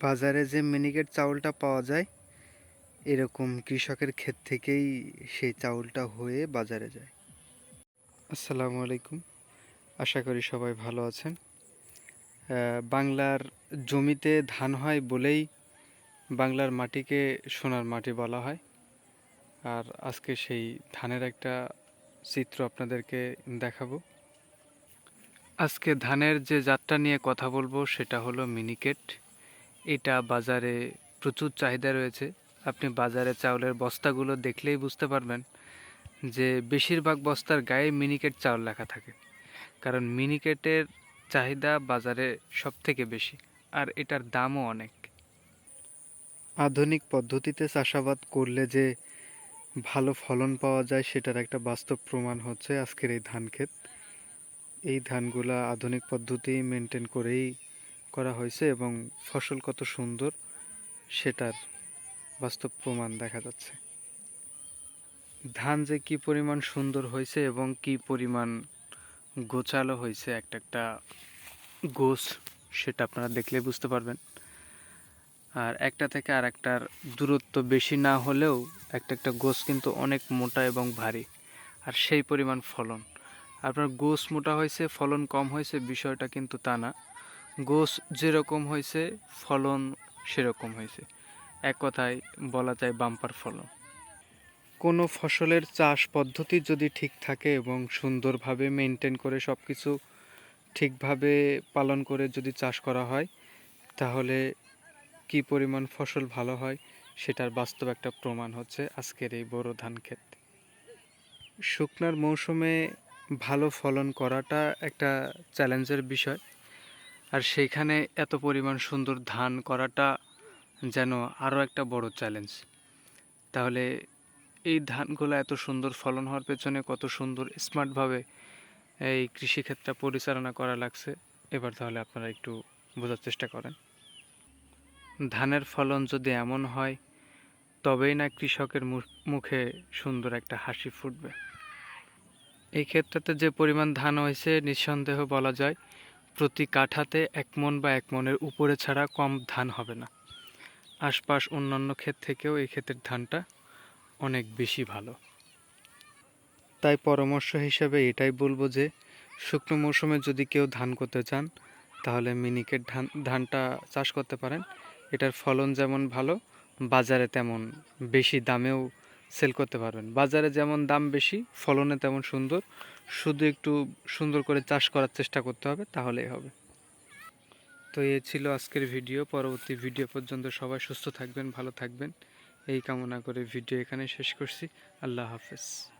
বাজারে যে মিনিকেট চাউলটা পাওয়া যায়, এরকম কৃষকের ক্ষেত থেকেই সেই চাউলটা হয়ে বাজারে যায়। আসসালামু আলাইকুম। আশা করি সবাই ভালো আছেন। বাংলার জমিতে ধান হয় বলেই বাংলার মাটিকে সোনার মাটি বলা হয়। আর আজকে সেই ধানের একটা চিত্র আপনাদেরকে দেখাবো। আজকে ধানের যে জাতটা নিয়ে কথা বলব সেটা হলো মিনিকেট। এটা বাজারে প্রচুর চাহিদা রয়েছে। আপনি বাজারে চাউলের বস্তাগুলো দেখলেই বুঝতে পারবেন যে বেশিরভাগ বস্তার গায়ে মিনিকেট চাউল লেখা থাকে। কারণ মিনিকেটের চাহিদা বাজারে সব থেকে বেশি, আর এটার দামও অনেক। আধুনিক পদ্ধতিতে চাষাবাদ করলে যে ভালো ফলন পাওয়া যায়, সেটার একটা বাস্তব প্রমাণ হচ্ছে আজকের এই ধান ক্ষেত। এই ধানগুলা আধুনিক পদ্ধতি মেনটেন করেই করা হয়েছে এবং ফসল কত সুন্দর সেটার বাস্তব প্রমাণ দেখা যাচ্ছে। ধান যে কি পরিমাণ সুন্দর হয়েছে এবং কি পরিমাণ গোছালো হয়েছে একটা একটা গোছ, সেটা আপনারা দেখলে বুঝতে পারবেন। আর একটা থেকে আর একটার দূরত্ব বেশি না হলেও একটা একটা গোছ কিন্তু অনেক মোটা এবং ভারী, আর সেই পরিমাণ ফলন। আপনার গোছ মোটা হয়েছে, ফলন কম হয়েছে, বিষয়টা কিন্তু তা না। গোছ যেরকম হয়েছে ফলন সেরকম হয়েছে এক কথায় বলা যায় বাম্পার ফলন। কোনো ফসলের চাষ পদ্ধতি যদি ঠিক থাকে এবং সুন্দরভাবে মেনটেন করে সব কিছু ঠিকভাবে পালন করে যদি চাষ করা হয়, তাহলে কি পরিমাণ ফসল ভালো হয় সেটার বাস্তব একটা প্রমাণ হচ্ছে আজকের এই বড় ধান ক্ষেত। শুকনার মৌসুমে ভালো ফলন করাটা একটা চ্যালেঞ্জের বিষয়। আর সেইখানে এত পরিমাণ সুন্দর ধান করাটা যেন আরও একটা বড় চ্যালেঞ্জ তাহলে এই ধানগুলো এত সুন্দর ফলন হওয়ার পেছনে কত সুন্দর স্মার্টভাবে এই কৃষিক্ষেত্রে পরিচালনা করা লাগছে, এবার তাহলে আপনারা একটু বোঝার চেষ্টা করেন। ধানের ফলন যদি এমন হয়, তবেই না কৃষকের মুখ- মুখে সুন্দর একটা হাসি ফুটবে। এই ক্ষেত্রতে যে পরিমাণ ধান হয়েছে, নিঃসন্দেহ বলা যায় প্রতি কাঠাতে এক মন বা এক মনের উপরে ছাড়া কম ধান হবে না। আশপাশ অন্যান্য ক্ষেত থেকেও এই ক্ষেতের ধানটা অনেক বেশি ভালো। তাই পরামর্শ হিসাবে এটাই বলব যে, শুকনো মৌসুমে যদি কেউ ধান করতে চান, তাহলে মিনিকেট ধান, ধানটা চাষ করতে পারেন। এটার ফলন যেমন ভালো, বাজারে তেমন বেশি দামেও সেল করতে পারবেন। বাজারে যেমন দাম বেশি, ফলনে তেমন সুন্দর। শুধু একটু সুন্দর করে চাষ করার চেষ্টা করতে হবে, তাহলেই হবে। তো এ ছিল আজকের ভিডিও, পরবর্তী ভিডিও পর্যন্ত সবাই সুস্থ থাকবেন, ভালো থাকবেন। এই কামনা করে ভিডিও এখানে শেষ করছি। আল্লাহ হাফেজ।